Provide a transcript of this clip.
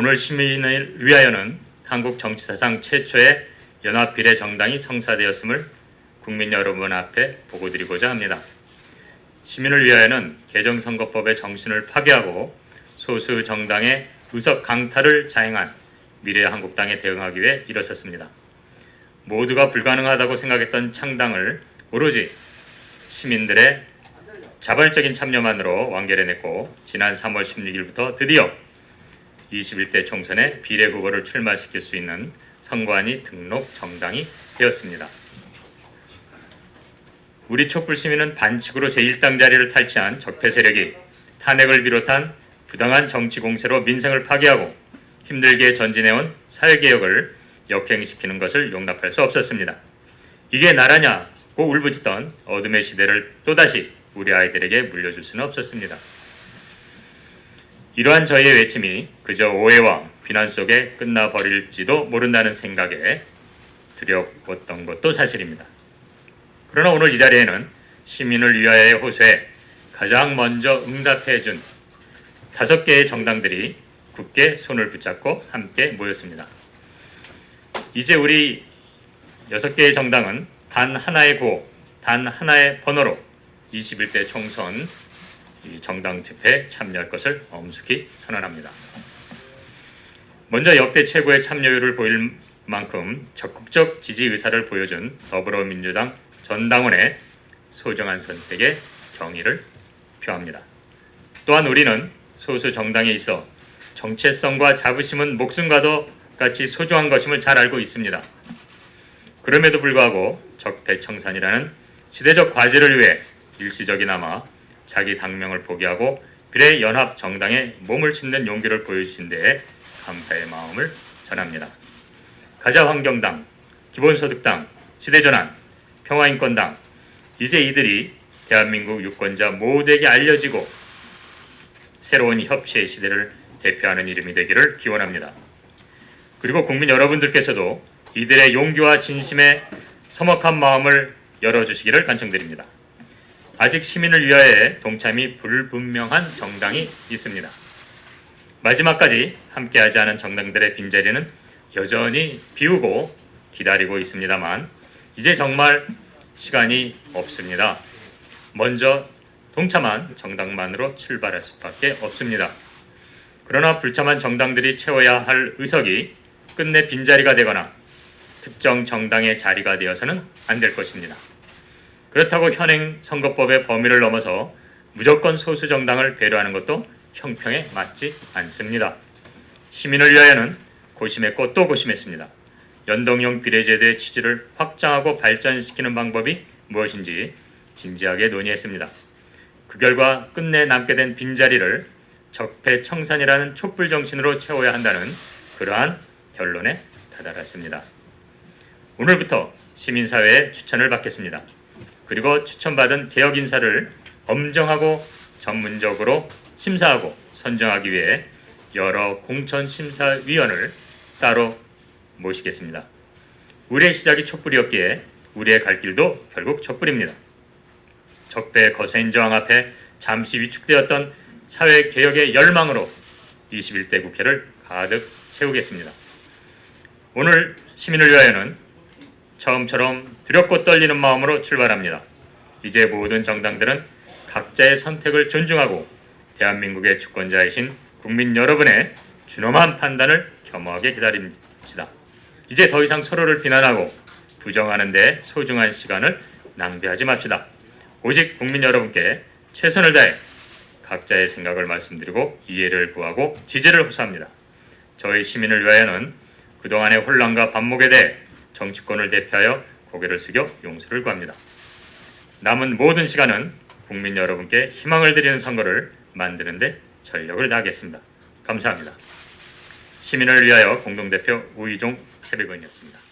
오늘 시민을 위하여는 한국 정치사상 최초의 연합 비례 정당이 성사되었음을 국민 여러분 앞에 보고드리고자 합니다. 시민을 위하여는 개정선거법의 정신을 파괴하고 소수 정당의 의석 강탈을 자행한 미래한국당에 대응하기 위해 일어섰습니다. 모두가 불가능하다고 생각했던 창당을 오로지 시민들의 자발적인 참여만으로 완결해냈고 지난 3월 16일부터 드디어 21대 총선에 비례 후보를 출마시킬 수 있는 선관위 등록 정당이 되었습니다. 우리 촛불 시민은 반칙으로 제1당 자리를 탈취한 적폐 세력이 탄핵을 비롯한 부당한 정치 공세로 민생을 파괴하고 힘들게 전진해온 사회개혁을 역행시키는 것을 용납할 수 없었습니다. 이게 나라냐고 울부짖던 어둠의 시대를 또다시 우리 아이들에게 물려줄 수는 없었습니다. 이러한 저희의 외침이 그저 오해와 비난 속에 끝나버릴지도 모른다는 생각에 두려웠던 것도 사실입니다. 그러나 오늘 이 자리에는 시민을 위하여의 호소에 가장 먼저 응답해준 다섯 개의 정당들이 굳게 손을 붙잡고 함께 모였습니다. 이제 우리 여섯 개의 정당은 단 하나의 구호, 단 하나의 번호로 21대 총선 이 정당 집회에 참여할 것을 엄숙히 선언합니다. 먼저 역대 최고의 참여율을 보일 만큼 적극적 지지 의사를 보여준 더불어민주당 전 당원의 소정한 선택에 경의를 표합니다. 또한 우리는 소수 정당에 있어 정체성과 자부심은 목숨과도 같이 소중한 것임을 잘 알고 있습니다. 그럼에도 불구하고 적폐청산이라는 시대적 과제를 위해 일시적이나마 자기 당명을 포기하고 비례 연합 정당에 몸을 싣는 용기를 보여주신 데에 감사의 마음을 전합니다. 가자 환경당, 기본소득당, 시대전환, 평화인권당 이제 이들이 대한민국 유권자 모두에게 알려지고 새로운 협치의 시대를 대표하는 이름이 되기를 기원합니다. 그리고 국민 여러분들께서도 이들의 용기와 진심에 서먹한 마음을 열어주시기를 간청드립니다. 아직 시민을 위하여 동참이 불분명한 정당이 있습니다. 마지막까지 함께하지 않은 정당들의 빈자리는 여전히 비우고 기다리고 있습니다만 이제 정말 시간이 없습니다. 먼저 동참한 정당만으로 출발할 수밖에 없습니다. 그러나 불참한 정당들이 채워야 할 의석이 끝내 빈자리가 되거나 특정 정당의 자리가 되어서는 안 될 것입니다. 그렇다고 현행 선거법의 범위를 넘어서 무조건 소수 정당을 배려하는 것도 형평에 맞지 않습니다. 시민을 위하여는 고심했고 또 고심했습니다. 연동형 비례제도의 취지를 확장하고 발전시키는 방법이 무엇인지 진지하게 논의했습니다. 그 결과 끝내 남게 된 빈자리를 적폐청산이라는 촛불 정신으로 채워야 한다는 그러한 결론에 다다랐습니다. 오늘부터 시민사회의 추천을 받겠습니다. 그리고 추천받은 개혁 인사를 엄정하고 전문적으로 심사하고 선정하기 위해 여러 공천심사위원을 따로 모시겠습니다. 우리의 시작이 촛불이었기에 우리의 갈 길도 결국 촛불입니다. 적폐 거센 저항 앞에 잠시 위축되었던 사회 개혁의 열망으로 21대 국회를 가득 채우겠습니다. 오늘 시민을 위하여는 처음처럼 두렵고 떨리는 마음으로 출발합니다. 이제 모든 정당들은 각자의 선택을 존중하고 대한민국의 주권자이신 국민 여러분의 준엄한 판단을 겸허하게 기다립시다. 이제 더 이상 서로를 비난하고 부정하는 데 소중한 시간을 낭비하지 맙시다. 오직 국민 여러분께 최선을 다해 각자의 생각을 말씀드리고 이해를 구하고 지지를 호소합니다. 저희 시민을 위하여는 그동안의 혼란과 반목에 대해 정치권을 대표하여 고개를 숙여 용서를 구합니다. 남은 모든 시간은 국민 여러분께 희망을 드리는 선거를 만드는데 전력을 다하겠습니다. 감사합니다. 시민을 위하여 공동대표 우이종 새백원이었습니다.